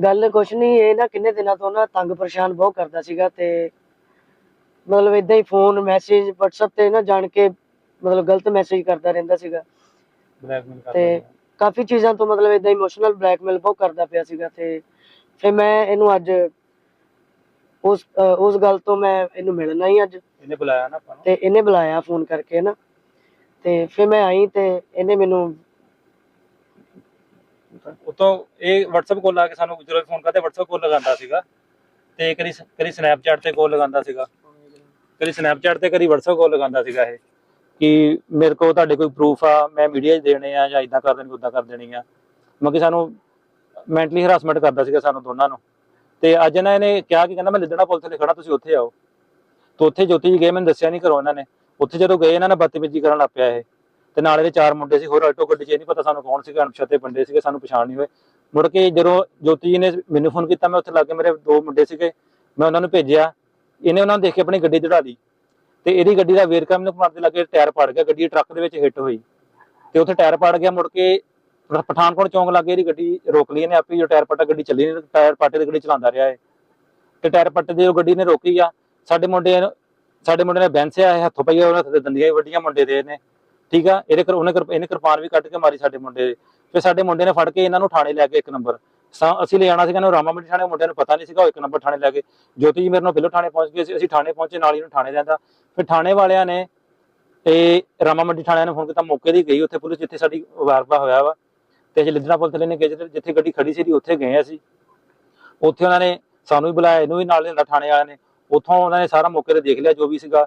ਗੱਲ ਕੁਛ ਨਹੀਂ ਇਹ ਨਾ ਕਿੰਨੇ ਦਿਨਾਂ ਤੋਂ ਨਾ ਤੰਗ ਪਰੇਸ਼ਾਨ ਬਹੁਤ ਕਰਦਾ ਸੀਗਾ ਤੇ ਮਤਲਬ ਇਦਾਂ ਹੀ ਫੋਨ ਮੈਸੇਜ WhatsApp ਤੇ ਨਾ ਜਾਣ ਕੇ ਮਤਲਬ ਗਲਤ ਮੈਸੇਜ ਕਰਦਾ ਰਹਿੰਦਾ ਸੀਗਾ। ਬਲੈਕਮੇਲ ਕਰਦਾ ਤੇ। ਕਾਫੀ ਚੀਜ਼ਾਂ ਤੋਂ ਮਤਲਬ ਇਦਾਂ ਇਮੋਸ਼ਨਲ ਬਲੈਕਮੇਲ ਬਹੁਤ ਕਰਦਾ ਪਿਆ ਸੀਗਾ ਤੇ ਫਿਰ ਮੈਂ ਇਹਨੂੰ ਅੱਜ ਉਸ ਉਸ ਗੱਲ ਤੋਂ ਮੈਂ ਇਹਨੂੰ ਮਿਲਣਾ ਹੀ ਅੱਜ। ਇਹਨੇ ਬੁਲਾਇਆ ਨਾ ਆਪਾਂ ਨੂੰ। ਤੇ ਇਹਨੇ ਬੁਲਾਇਆ ਫੋਨ ਕਰਕੇ ਨਾ। ਤੇ ਫਿਰ ਮੈਂ ਆਈ ਤੇ ਇਹਨੇ ਮੈਨੂੰ ਉਤੋਂ ਇਹ WhatsApp ਕੋਲ ਆ ਕੇ ਸਾਨੂੰ ਜਦੋਂ ਫੋਨ ਕਰਦੇ, WhatsApp ਕਾਲ ਲਗਾਉਂਦਾ ਸੀਗਾ। ਤੇ ਕਦੀ ਕਦੀ Snapchat ਤੇ ਕਾਲ ਲਗਾਉਂਦਾ ਸੀਗਾ। ਕਦੀ Snapchat ਤੇ ਕਦੀ WhatsApp ਕਾਲ ਲਗਾਉਂਦਾ ਸੀਗਾ ਇਹ। ਕਿ ਮੇਰੇ ਕੋਲ ਤੁਹਾਡੇ ਕੋਈ ਪ੍ਰੂਫ ਆ, ਮੈਂ ਮੀਡੀਆ 'ਚ ਦੇਣੇ ਆ ਜਾਂ ਇਦਾਂ ਕਰ ਦੇਣੀ ਉਦਾਂ ਕਰ ਦੇਣੀ ਆ। ਮਤਲਬ ਕਿ ਸਾਨੂੰ ਮੈਂਟਲੀ ਹਰਾਸਮੈਂਟ ਕਰਦਾ ਸੀਗਾ ਸਾਨੂੰ ਦੋਨਾਂ ਨੂੰ। ਤੇ ਅੱਜ ਇਹਨਾਂ ਨੇ ਕਿਹਾ ਕਿ ਕਹਿੰਦਾ ਮੈਂ ਲਿੱਦਣਾ ਪੁਲਿਸ ਤੇ ਖੜਾ, ਤੁਸੀਂ ਉੱਥੇ ਆਓ। ਤੇ ਉੱਥੇ ਜੋਤੀ ਜੀ ਗਏ, ਮੈਨੂੰ ਦੱਸਿਆ ਨਹੀਂ ਕਰੋ ਇਹਨਾਂ ਨੇ। ਉੱਥੇ ਜਦੋਂ ਗਏ, ਇਹਨਾਂ ਨੇ ਬਦਤਮੀਜ਼ੀ ਕਰਨ ਲੱਗ ਪਿਆ ਇਹ। ਤੇ ਨਾਲ ਇਹਦੇ ਚਾਰ ਮੁੰਡੇ ਸੀ, ਹੋਰ ਆਟੋ ਗੱਡੀ 'ਚ ਇਹ ਨਹੀਂ ਪਤਾ ਸਾਨੂੰ ਕੌਣ ਸੀਗਾ, ਅਣਪਛਾਤੇ ਬੰਦੇ ਸੀਗੇ, ਸਾਨੂੰ ਪਛਾਣ ਨਹੀਂ ਹੋਏ। ਮੁੜ ਕੇ ਜਦੋਂ ਜੋਤੀ ਜੀ ਨੇ ਮੈਨੂੰ ਫੋਨ ਕੀਤਾ, ਮੈਂ ਉੱਥੇ ਲੱਗੇ ਮੇਰੇ ਦੋ ਮੁੰਡੇ ਸੀਗੇ, ਮੈਂ ਉਹਨਾਂ ਨੂੰ ਭੇਜਿਆ। ਇਹਨੇ ਉਹਨਾਂ ਨੂੰ ਦੇਖ ਕੇ ਆਪਣੀ ਗੱਡੀ ਚੜਾ ਲਈ। ਤੇ ਇਹਦੀ ਗੱਡੀ ਦਾ ਵੇਰਕਾ ਮੈਨੂੰ ਮਾਰ ਲੱਗੇ ਟਾਇਰ ਪੜ ਗਿਆ, ਗੱਡੀ ਟਰੱਕ ਦੇ ਵਿੱਚ ਹਿੱਟ ਹੋਈ। ਤੇ ਉੱਥੇ ਟਾਇਰ ਪੜ ਗਿਆ, ਮੁੜ ਕੇ ਪਠਾਨਕੋਟ ਚੌਂਕ ਲੱਗੇ ਇਹਦੀ ਗੱਡੀ ਰੋਕ ਲਈ ਇਹਨੇ ਆਪੇ, ਜੋ ਟਾਇਰ ਪੱਟਾ ਗੱਡੀ ਚੱਲੀ ਨਹੀਂ ਟਾਇਰ ਪੱਟੇ ਦੀ ਗੱਡੀ ਚਲਾਉਂਦਾ ਰਿਹਾ ਇਹ। ਤੇ ਟਾਇਰ ਪੱਟੇ ਦੀ ਉਹ ਗੱਡੀ ਨੇ ਰੋਕੀ ਆ। ਸਾਡੇ ਮੁੰਡੇ ਨੂੰ- ਸਾਡੇ ਮੁੰਡੇ ਨੇ ਬੈਂਸਿਆ ਹੱਥੋਂ ਪਈਆ, ਉਹਨਾਂ ਤੇ ਦੰਦੀਆਂ ਵੱਡੀਆਂ ਮੁੰਡੇ ਦੇ ਨੇ ਠੀਕ ਆ? ਇਹਦੇ ਕਰ ਉਹਨੇ ਇਹਨੇ ਕਿਰਪਾਨ ਵੀ ਕੱਢ ਕੇ ਮਾਰੀ ਸਾਡੇ ਮੁੰਡੇ ਫਿਰ ਸਾਡੇ ਮੁੰਡੇ ਨੇ ਫੜ ਕੇ ਇਹਨਾਂ ਨੂੰ ਥਾਣੇ ਲੈ ਕੇ ਇੱਕ ਨੰਬਰ। ਅਸੀਂ ਲੈ ਜਾਣਾ ਸੀਗਾ ਇਹਨੂੰ ਰਾਮਾ ਮੰਡੀ ਥਾਣੇ ਮੁੰਡਿਆਂ ਨੂੰ ਪਤਾ ਨਹੀਂ ਸੀਗਾ, ਉਹ ਇੱਕ ਨੰਬਰ ਥਾਣੇ ਲੈ ਕੇ। ਜੋਤੀ ਜੀ ਮੇਰੇ ਨਾਲ ਪਹਿਲਾਂ ਥਾਣੇ ਪਹੁੰਚ ਗਏ ਸੀ। ਅਸੀਂ ਥਾਣੇ ਪਹੁੰਚੇ, ਨਾਲ ਹੀ ਇਹਨੂੰ ਥਾਣੇ ਲਿਆਂਦਾ। ਫਿਰ ਥਾਣੇ ਵਾਲਿਆਂ ਨੇ ਤੇ ਰਾਮਾ ਮੰਡੀ ਥਾਣਿਆਂ ਨੇ ਫੋਨ ਕੀਤਾ। ਮੌਕੇ ਦੀ ਗਈ ਉੱਥੇ ਪੁਲਿਸ, ਜਿੱਥੇ ਸਾਡੀ ਵਾਰਪਾ ਹੋਇਆ ਵਾ। ਤੇ ਅਸੀਂ ਲਿੱਦਣਾ ਪੁਲਿਸ ਵਾਲੇ ਨੇ ਗਏ ਜਿੱਥੇ- ਗੱਡੀ ਖੜੀ ਸੀ ਉੱਥੇ ਗਏ ਅਸੀਂ। ਉੱਥੇ ਉਹਨਾਂ ਨੇ ਸਾਨੂੰ ਵੀ ਬੁਲਾਇਆ, ਇਹਨੂੰ ਵੀ ਨਾਲ ਲੈਂਦਾ ਥਾਣੇ ਵਾਲਿਆਂ ਨੇ। ਉੱਥੋਂ ਉਹਨਾਂ ਨੇ ਸਾਰਾ ਮੌਕੇ ਤੇ ਦੇਖ ਲਿਆ ਜੋ ਵੀ ਸੀਗਾ।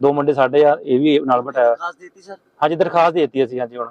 ਦੋ ਮੁੰਡੇ ਸਾਡੇ ਆ ਇਹ ਵੀ ਨਾਲ ਬਿਠਾਇਆ। ਦਿੱਤੀ ਸਰ? ਹਾਂਜੀ ਦਰਖਾਸਤ ਦੇ ਦਿੱਤੀ ਅਸੀਂ ਹਾਂਜੀ ਹੁਣ।